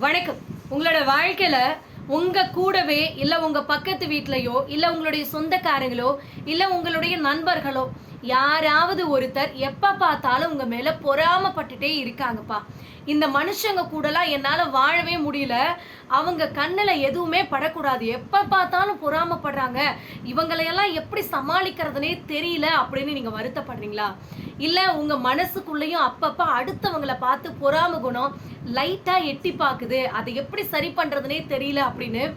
வணக்கம். உங்களோட வாழ்க்கையில உங்க கூடவே இல்ல உங்க பக்கத்து வீட்லயோ இல்ல உங்களுடைய சொந்தக்காரங்களோ இல்ல உங்களுடைய நண்பர்களோ யாராவது ஒருத்தர் எப்போ பார்த்தாலும் உங்க மேலே பொறாமப்பட்டுட்டே இருக்காங்கப்பா. இந்த மனுஷங்க கூடலாம் என்னால் வாழவே முடியல. அவங்க கண்ணில் எதுவுமே படக்கூடாது. எப்போ பார்த்தாலும் பொறாமப்படுறாங்க. இவங்களையெல்லாம் எப்படி சமாளிக்கிறதுனே தெரியல அப்படின்னு நீங்க வருத்தப்படுறீங்களா? இல்லை உங்க மனசுக்குள்ளேயும் அப்பப்போ அடுத்தவங்கள பார்த்து பொறாம குணம் லைட்டாக எட்டி பார்க்குது. அதை எப்படி சரி பண்றதுனே தெரியல அப்படின்னு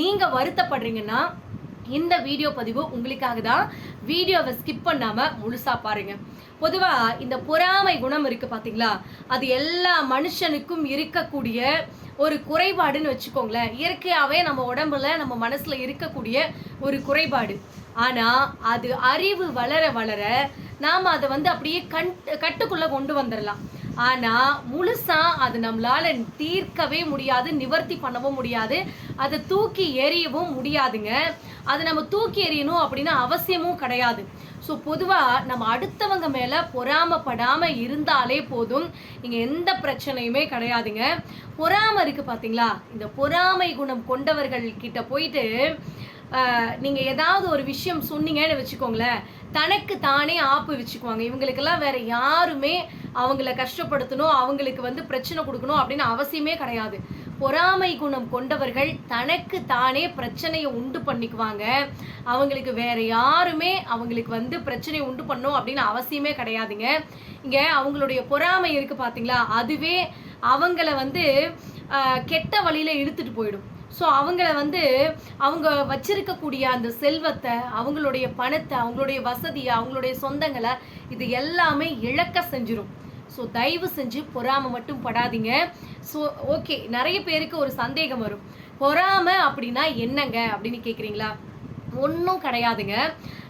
நீங்க வருத்தப்படுறீங்கன்னா இந்த வீடியோ பதிவு உங்களுக்காக தான் வீடியோவை ஸ்கிப் பண்ணாம முழுசா பாருங்க. பொதுவா இந்த பொறாமை குணம் இருக்கு பாத்தீங்களா? அது எல்லா மனுஷனுக்கும் இருக்கக்கூடிய ஒரு குறைபாடுன்னு வச்சுக்கோங்களேன். இயற்கையாகவே நம்ம உடம்புல நம்ம மனசில் இருக்கக்கூடிய ஒரு குறைபாடு. ஆனால் அது அறிவு வளர வளர நாம் அதை வந்து அப்படியே கண் கட்டுக்குள்ளே கொண்டு வந்துடலாம் ஆனால் முழுசாக அது நம்மளால தீர்க்கவே முடியாது நிவர்த்தி பண்ணவும் முடியாது. அதை தூக்கி எறியவும் முடியாதுங்க. அதை நம்ம தூக்கி எறியணும் அப்படின்னு அவசியமும் கிடையாது. ஸோ பொதுவாக நம்ம அடுத்தவங்க மேலே பொறாமப்படாமல் இருந்தாலே போதும். இங்கே எந்த பிரச்சனையுமே கிடையாதுங்க. பொறாமை இருக்குது பார்த்தீங்களா இந்த பொறாமை குணம் கொண்டவர்கள் கிட்ட போயிட்டு நீங்கள் ஏதாவது ஒரு விஷயம் சொன்னீங்கன்னு வச்சுக்கோங்களேன். தனக்கு தானே ஆப்பு வச்சுக்குவாங்க. இவங்களுக்கெல்லாம் வேற யாருமே அவங்கள கஷ்டப்படுத்தணும் அவங்களுக்கு வந்து பிரச்சனை கொடுக்கணும் அப்படின்னு அவசியமே கிடையாது. பொறாமை குணம் கொண்டவர்கள் தனக்கு தானே பிரச்சனையை உண்டு பண்ணிக்குவாங்க. அவங்களுக்கு வேற யாருமே அவங்களுக்கு வந்து பிரச்சனையை உண்டு பண்ணும் அப்படின்னு அவசியமே கிடையாதுங்க. இங்கே அவங்களுடைய பொறாமை இருக்கு பார்த்தீங்களா அதுவே அவங்கள வந்து கெட்ட வழியில் இழுத்துட்டு போயிடும். ஸோ அவங்கள வந்து அவங்க வச்சிருக்கக்கூடிய அந்த செல்வத்தை அவங்களுடைய பணத்தை அவங்களுடைய வசதியை அவங்களுடைய சொந்தங்களை இது எல்லாமே இழக்க செஞ்சிடும் ஸோ தயவு செஞ்சு பொறாமை மட்டும் படாதீங்க. ஸோ ஓகே நிறைய பேருக்கு ஒரு சந்தேகம் வரும். பொறாமை அப்படின்னா என்னங்க அப்படின்னு கேட்குறீங்களா ஒன்றும் கிடையாதுங்க.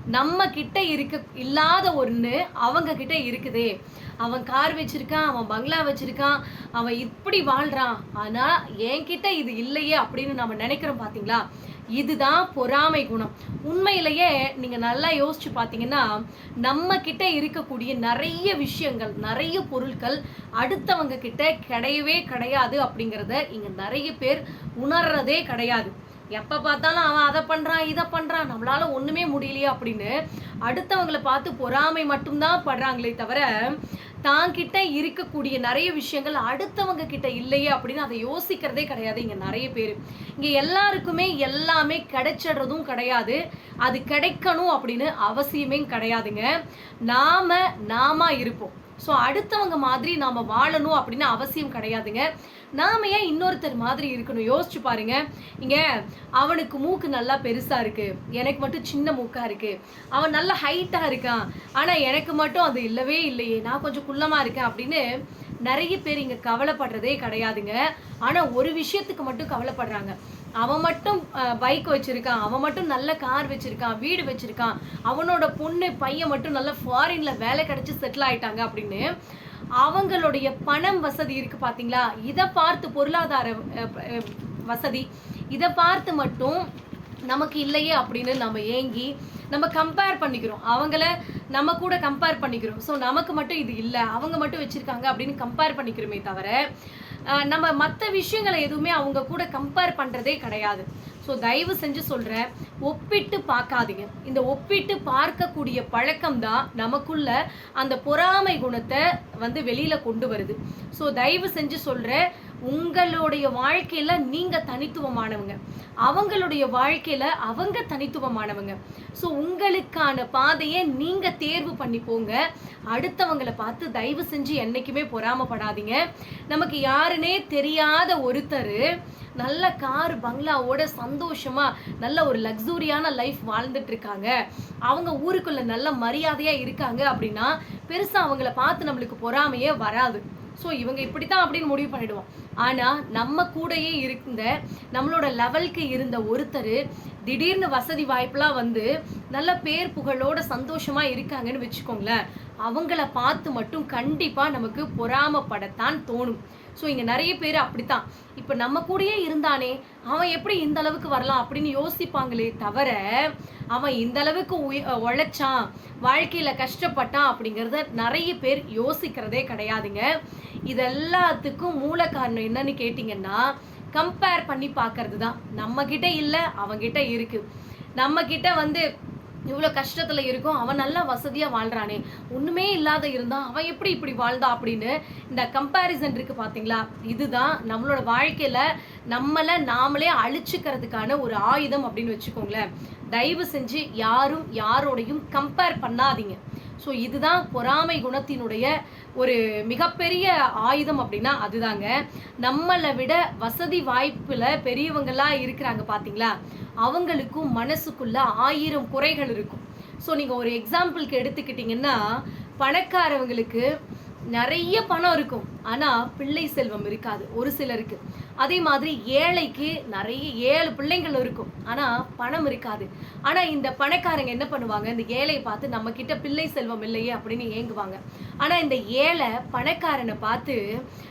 நம்ம கிட்ட இருக்க இல்லாத ஒன்று அவங்க கிட்ட இருக்குதே. அவன் கார் வச்சிருக்கான் அவன் பங்களா வச்சிருக்கான் அவன் இப்படி வாழ்றான். ஆனா என்கிட்ட இது இல்லையே அப்படின்னு நம்ம நினைக்கிறோம் பாத்தீங்களா? இதுதான் பொறாமை குணம். உண்மையிலேயே நீங்க நல்லா யோசிச்சு பார்த்தீங்கன்னா நம்ம கிட்ட இருக்கக்கூடிய நிறைய விஷயங்கள் நிறைய பொருட்கள் அடுத்தவங்க கிட்ட கிடையவே கிடையாது அப்படிங்கிறத இங்க நிறைய பேர் உணர்றதே கிடையாது. எப்ப பார்த்தாலும் அவன் அதை பண்றான் இதை பண்றான். நம்மளால ஒண்ணுமே முடியலையே அப்படின்னு அடுத்தவங்களை பார்த்து பொறாமை மட்டும்தான் படுறாங்களே தவிர தான் கிட்ட இருக்கக்கூடிய நிறைய விஷயங்கள் அடுத்தவங்க கிட்ட இல்லையே அப்படின்னு அதை யோசிக்கிறதே கிடையாது இங்க நிறைய பேர். இங்க எல்லாருக்குமே எல்லாமே கிடைச்சிடுறதும் கிடையாது. அது கிடைக்கணும் அப்படின்னு அவசியமே கிடையாதுங்க. நாம நாம இருப்போம். ஸோ அடுத்தவங்க மாதிரி நாம வாழணும் அப்படின்னு அவசியம் கிடையாதுங்க. நாம ஏன் இன்னொருத்தர் மாதிரி இருக்கணும்? யோசிச்சு பாருங்க. இங்க அவனுக்கு மூக்கு நல்லா பெருசா இருக்கு. எனக்கு மட்டும் சின்ன மூக்கா இருக்கு. அவன் நல்ல ஹைட்டா இருக்கான். ஆனா எனக்கு மட்டும் அது இல்லவே இல்லையே. நான் கொஞ்சம் குள்ளமா இருக்கேன் அப்படின்னு நிறைய பேர் இங்க கவலைப்படுறதே கிடையாதுங்க. ஆனா ஒரு விஷயத்துக்கு மட்டும் கவலைப்படுறாங்க. அவன் மட்டும் பைக் வச்சிருக்கான். அவன் மட்டும் நல்ல கார் வச்சிருக்கான். வீடு வச்சிருக்கான். அவனோட பொண்ணு பையன் மட்டும் நல்ல ஃபாரின்ல வேலை கிடச்சி செட்டில் ஆயிட்டாங்க அப்படின்னு அவங்களுடைய பணம் வசதி இருக்கு பாத்தீங்களா? இதை பார்த்து பொருளாதார வசதி. இதை பார்த்து மட்டும் நமக்கு இல்லையே அப்படின்னு நம்ம ஏங்கி நம்ம கம்பேர் பண்ணிக்கிறோம். அவங்கள நம்ம கூட கம்பேர் பண்ணிக்கிறோம். ஸோ நமக்கு மட்டும் இது இல்லை. அவங்க மட்டும் வச்சுருக்காங்க அப்படின்னு கம்பேர் பண்ணிக்கிறோமே தவிர நம்ம மற்ற விஷயங்களை எதுவுமே அவங்க கூட கம்பேர் பண்ணுறதே கிடையாது. ஸோ தயவு செஞ்சு சொல்கிறேன் ஒப்பிட்டு பார்க்காதீங்க. இந்த ஒப்பிட்டு பார்க்கக்கூடிய பழக்கம் தான் நமக்குள்ள அந்த பொறாமை குணத்தை வந்து வெளியில் கொண்டு வருது. ஸோ தயவு செஞ்சு சொல்கிறேன் உங்களுடைய வாழ்க்கையில் நீங்கள் தனித்துவமானவங்க. அவங்களுடைய வாழ்க்கையில் அவங்க தனித்துவமானவங்க. ஸோ உங்களுக்கான பாதையை நீங்கள் தேர்வு பண்ணி போங்க. அடுத்தவங்களை பார்த்து தயவு செஞ்சு என்றைக்குமே பொறாமப்படாதீங்க. நமக்கு யாருன்னே தெரியாத ஒருத்தர் நல்ல கார் பங்களாவோட சந்தோஷமா நல்ல ஒரு லக்ஸூரியான லைஃப் வாழ்ந்துட்டு இருக்காங்க அவங்க ஊருக்குள்ள நல்ல மரியாதையா இருக்காங்க அப்படின்னா பெருசா அவங்கள பார்த்து நம்மளுக்கு பொறாமையே வராது. ஸோ இவங்க இப்படித்தான் அப்படின்னு முடிவு பண்ணிடுவோம். ஆனால் நம்ம கூடயே இருந்த நம்மளோட லெவலுக்கு இருந்த ஒருத்தர் திடீர்னு வசதி வாய்ப்புலாம் வந்து நல்ல பேர் புகழோட சந்தோஷமா இருக்காங்கன்னு வச்சுக்கோங்களேன். அவங்கள பார்த்து மட்டும் கண்டிப்பாக நமக்கு பொறாமப்படத்தான் தோணும். ஸோ இங்கே நிறைய பேர் அப்படித்தான். இப்போ நம்ம கூடயே இருந்தானே அவன் எப்படி இந்த அளவுக்கு வரலாம் அப்படின்னு யோசிப்பாங்களே தவிர அவன் இந்த அளவுக்கு உய- உழைச்சான் வாழ்க்கையில் கஷ்டப்பட்டான் அப்படிங்கிறத நிறைய பேர் யோசிக்கிறதே கிடையாதுங்க. இது எல்லாத்துக்கும் மூல காரணம் என்னன்னு கேட்டிங்கன்னா கம்பேர் பண்ணி பார்க்கறது தான் நம்ம கிட்ட இல்லை அவன்கிட்ட இருக்கு. நம்ம கிட்ட வந்து இவ்வளோ கஷ்டத்தில் இருக்கும் அவன் நல்லா வசதியாக வாழ்றானே. ஒன்றுமே இல்லாத இருந்தான் அவன் எப்படி இப்படி வாழ்ந்தா அப்படின்னு இந்த கம்பேரிசன் இருக்கு பார்த்தீங்களா இதுதான் நம்மளோட வாழ்க்கையில நம்மளை நாமளே அழிச்சுக்கிறதுக்கான ஒரு ஆயுதம் அப்படின்னு வச்சுக்கோங்களேன். தயவு செஞ்சு யாரும் யாரோடையும் கம்பேர் பண்ணாதீங்க. ஸோ இதுதான் பொறாமை குணத்தினுடைய ஒரு மிகப்பெரிய ஆயுதம் அப்படின்னா அதுதாங்க. நம்மளை விட வசதி வாய்ப்புல பெரியவங்களாம் இருக்கிறாங்க பாத்தீங்களா? அவங்களுக்கும் மனசுக்குள்ள ஆயிரம் குறைகள் இருக்கும். ஸோ நீங்க ஒரு எக்ஸாம்பிளுக்கு எடுத்துக்கிட்டிங்கன்னா பணக்காரவங்களுக்கு நிறைய பணம் இருக்கும். ஆனா பிள்ளை செல்வம் இருக்காது ஒரு சிலருக்கு. அதே மாதிரி ஏழைக்கு நிறைய ஏழு பிள்ளைங்கள் இருக்கும். ஆனா பணம் இருக்காது. ஆனா இந்த பணக்காரங்க என்ன பண்ணுவாங்க? இந்த ஏழையை பார்த்து நம்ம கிட்ட பிள்ளை செல்வம் இல்லையே அப்படின்னு ஏங்குவாங்க. ஆனா இந்த ஏழை பணக்காரனை பார்த்து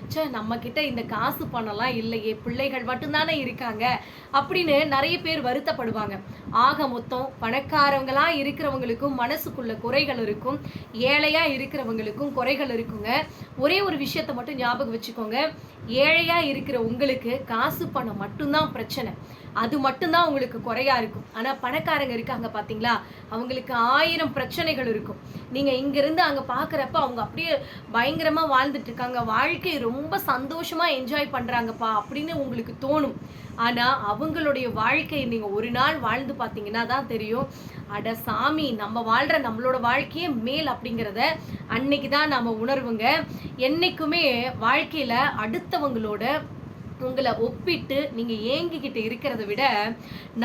சே நம்ம கிட்ட இந்த காசு பணம்லாம் இல்லையே பிள்ளைகள் மட்டும்தானே இருக்காங்க அப்படின்னு நிறைய பேர் வருத்தப்படுவாங்க. ஆக மொத்தம் பணக்காரங்களா இருக்கிறவங்களுக்கும் மனசுக்குள்ள குறைகள் இருக்கும். ஏழையா இருக்கிறவங்களுக்கும் குறைகள் இருக்குங்க. ஒரே ஒரு விஷயத்தை மட்டும் ஞாபகம் வச்சுக்கோங்க. ஏழையா இருக்கிற உங்களுக்கு காசு பணம் மட்டும்தான் பிரச்சனை. அது மட்டும்தான் உங்களுக்கு குறையா இருக்கும். ஆனால் பணக்காரங்க இருக்காங்க பார்த்தீங்களா அவங்களுக்கு ஆயிரம் பிரச்சனைகள் இருக்கும். நீங்கள் இங்கேருந்து அங்கே பார்க்குறப்ப அவங்க அப்படியே பயங்கரமாக வாழ்ந்துட்டு இருக்காங்க. வாழ்க்கை ரொம்ப சந்தோஷமாக என்ஜாய் பண்ணுறாங்கப்பா அப்படின்னு உங்களுக்கு தோணும். ஆனால் அவங்களுடைய வாழ்க்கையை நீங்கள் ஒரு நாள் வாழ்ந்து பார்த்தீங்கன்னா தான் தெரியும். அட சாமி நம்ம வாழ்கிற நம்மளோட வாழ்க்கையே மேல் அப்படிங்கிறத அன்னைக்கு தான் நாம் உணர்வுங்க. என்றைக்குமே வாழ்க்கையில் அடுத்தவங்களோட உங்களை ஒப்பிட்டு நீங்க ஏங்கிக்கிட்டு இருக்கிறத விட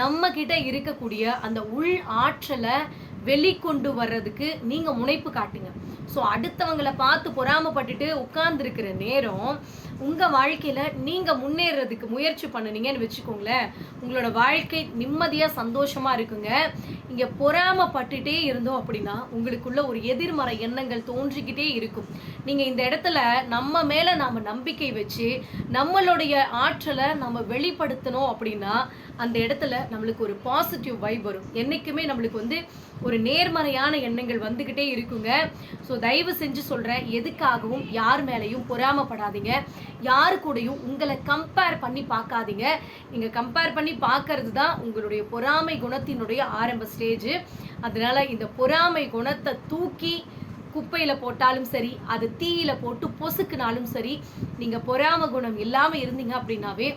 நம்ம கிட்ட இருக்கக்கூடிய அந்த உள் ஆற்றலை வெளிக்கொண்டு வர்றதுக்கு நீங்க முனைப்பு காட்டுங்க. ஸோ அடுத்தவங்களை பார்த்து பொறாமப்பட்டுட்டு உட்கார்ந்துருக்கிற நேரம் உங்கள் வாழ்க்கையில் நீங்கள் முன்னேறதுக்கு முயற்சி பண்ணுனீங்கன்னு வச்சுக்கோங்களேன். உங்களோட வாழ்க்கை நிம்மதியாக சந்தோஷமாக இருக்குங்க. இங்கே பொறாமப்பட்டுட்டே இருந்தோம் அப்படின்னா உங்களுக்குள்ள ஒரு எதிர்மறை எண்ணங்கள் தோன்றிக்கிட்டே இருக்கும். நீங்கள் இந்த இடத்துல நம்ம மேலே நாம் நம்பிக்கை வச்சு நம்மளுடைய ஆற்றலை நம்ம வெளிப்படுத்தணும் அப்படின்னா அந்த இடத்துல நம்மளுக்கு ஒரு பாசிட்டிவ் வைப் வரும். என்றைக்குமே நம்மளுக்கு வந்து ஒரு நேர்மறையான எண்ணங்கள் வந்துக்கிட்டே இருக்குங்க. ஸோ தயவு செஞ்சு சொல்கிறேன் எதுக்காகவும் யார் மேலேயும் பொறாமப்படாதீங்க. யாரு கூடயும் உங்களை கம்பேர் பண்ணி பார்க்காதீங்க. நீங்கள் கம்பேர் பண்ணி பார்க்கறது தான் உங்களுடைய பொறாமை குணத்தினுடைய ஆரம்ப ஸ்டேஜ் அதனால் இந்த பொறாமை குணத்தை தூக்கி குப்பையில் போட்டாலும் சரி அது தீயில போட்டு பொசுக்குனாலும் சரி நீங்கள் பொறாம குணம் இல்லாமல் இருந்தீங்க அப்படின்னாவே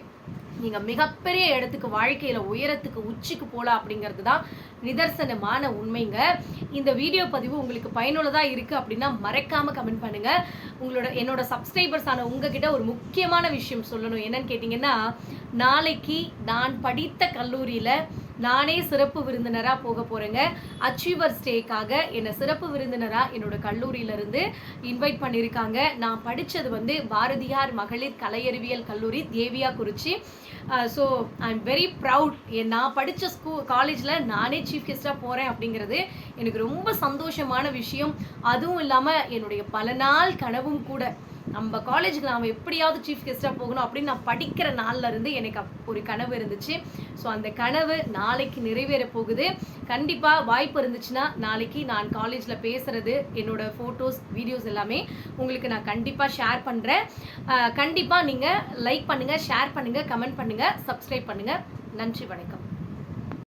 நீங்க மிகப்பெரிய இடத்துக்கு வாழ்க்கையில உயரத்துக்கு உச்சிக்கு போலாம் அப்படிங்கிறது தான் நிதர்சனமான உண்மைங்க. இந்த வீடியோ பதிவு உங்களுக்கு பயனுள்ளதா இருக்கு அப்படின்னா மறக்காம கமெண்ட் பண்ணுங்க. உங்களோட என்னோட சப்ஸ்கிரைபர்ஸ் ஆன உங்ககிட்ட ஒரு முக்கியமான விஷயம் சொல்லணும். என்னன்னு கேட்டிங்கன்னா நாளைக்கு நான் படித்த கல்லூரியில நானே சிறப்பு விருந்தினராக போக போகிறேங்க அச்சீவர் ஸ்டேக்காக என்னை சிறப்பு விருந்தினராக என்னோட கல்லூரியிலேருந்து இன்வைட் பண்ணியிருக்காங்க. நான் படித்தது வந்து பாரதியார் மகளிர் கலையறிவியல் கல்லூரி Deviyakurichi so I am very proud நான் படித்த ஸ்கூ காலேஜில் நானே சீஃப் கெஸ்ட்டாக போகிறேன் அப்படிங்கிறது எனக்கு ரொம்ப சந்தோஷமான விஷயம். அதுவும் இல்லாமல் என்னுடைய பல நாள் கனவும் கூட நம்ம காலேஜுக்கு நாம் எப்படியாவது சீஃப் கெஸ்ட்டாக போகணும் அப்படின்னு நான் படிக்கிற நாள்ல இருந்து எனக்கு ஒரு கனவு இருந்துச்சு. ஸோ அந்த கனவு நாளைக்கு நிறைவேற போகுது கண்டிப்பாக வாய்ப்பு இருந்துச்சுன்னா நாளைக்கு நான் காலேஜில் பேசுகிறது என்னோட ஃபோட்டோஸ் வீடியோஸ் எல்லாமே உங்களுக்கு நான் கண்டிப்பாக ஷேர் பண்ணுறேன் கண்டிப்பாக நீங்கள் லைக் பண்ணுங்கள் ஷேர் பண்ணுங்கள் கமெண்ட் பண்ணுங்கள் சப்ஸ்கிரைப் பண்ணுங்கள் நன்றி வணக்கம்.